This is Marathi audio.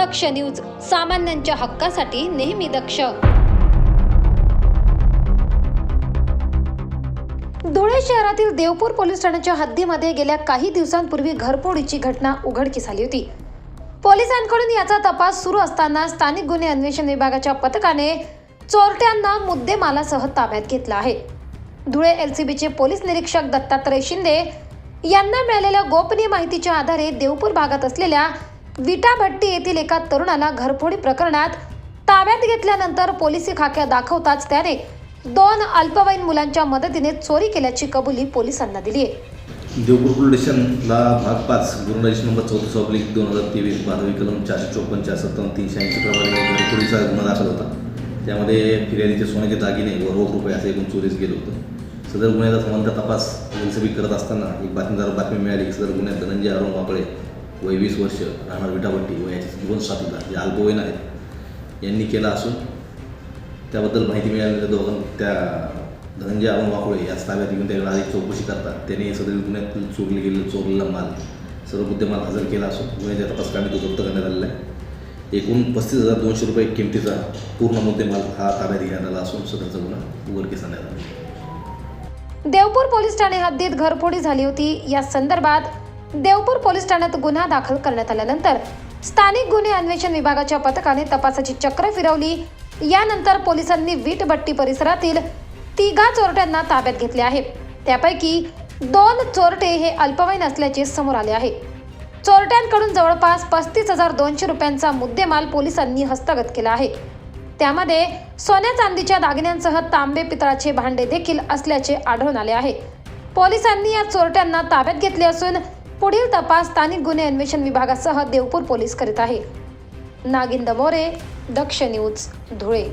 दक्ष न्यूज सामान्यांच्या हक्कासाठी नेहमी दक्ष. धुळे शहरातील देवपूर पोलीस ठाण्याच्या हद्दीमध्ये गेल्या काही दिवसांपूर्वी घरफोडीची घटना उघडकीस आली होती. पोलिसांकडून याचा तपास सुरू असताना स्थानिक गुन्हे अन्वेषण विभागाच्या पथकाने चोरट्यांना मुद्देमालासह ताब्यात घेतला आहे. धुळे एलसीबीचे पोलीस निरीक्षक दत्तात्रय शिंदे यांना मिळालेल्या गोपनीय माहितीच्या आधारे देवपूर भागात असलेल्या विटा भट्टी येथील एका तरुणाला घरफोडी प्रकरणात ताब्यात घेतल्यानंतर पोलिसी खाक्या दाखवताच त्याने दोन अल्पवयीन मुलांच्या मदतीने चोरी केल्याची कबुली पोलिसांना दिली आहे. देवपूर पोलीस स्टेशनला भाग पाच गुरुराज नंबर चौतीस ऑब्लिक दोन हजार तेवीस बारावी कलम चारशे चोपन्न चार सत्तावन्न तीनशे ऐंशी प्रमाणे घरफोडीचा गुन्हा दाखल होता. त्यामध्ये फिर्यादीचे सोन्याचे दागिने व रोख रुपये असं एकूण चोरीस गेलो होतं. सदर गुन्ह्याचा संबंध तपास एनसीबी करत असताना एक बातमीदार बातमी मिळाली की सदर गुन्ह्यात धनंजय अरुण वाकळे वय वीस वर्ष राहणार विटाभट्टी वयाचे याचे जे अल्पवयीन आहेत. यांनी केला असून त्याबद्दल माहिती मिळालेल्या दोघां त्या धनंजय अरुण वाकुळे या ताब्यात घेऊन त्याकडे अधिक चौकशी करतात. त्यांनी सदरील गुन्ह्यातील चोरले गेलेला चोरलेला माल सर्व मुद्देमाल हजर केला असून गुन्ह्याच्या तपास कामी तो जप्त करण्यात आलेला आहे. एकूण पस्तीस हजार दोनशे रुपये किमतीचा पूर्ण मुद्देमाल हा ताब्यात घेण्यात आला असून सदरचा गुन्हा उघडकीस आणण्यात आला देवपूर पोलीस ठाणे हद्दीत घरफोडी झाली होती. या संदर्भात देवपूर पोलीस ठाण्यात गुन्हा दाखल करण्यात आल्यानंतर स्थानिक गुन्हे अन्वेषण विभागाच्या पथकाने तपासाची चक्र फिरवली. यानंतर पोलिसांनी वीटभट्टी परिसरातील तिघा चोरट्यांना ताब्यात घेतले आहे. त्यापैकी दोन चोरटे हे अल्पवयीन असल्याचे समोर आले आहे. चोरट्यांकडून जवळपास पस्तीस हजार दोनशे रुपयांचा मुद्देमाल पोलिसांनी हस्तगत केला आहे. त्यामध्ये सोन्या चांदीच्या दागिन्यांसह तांबे पितळाचे भांडे देखील असल्याचे आढळून आले आहे. पोलिसांनी या चोरट्यांना ताब्यात घेतले असून पुढील तपास स्थानिक गुन्हे अन्वेषण विभागासह देवपूर पोलीस करीत आहे. नागिंद मोरे दक्ष न्यूज धुळे.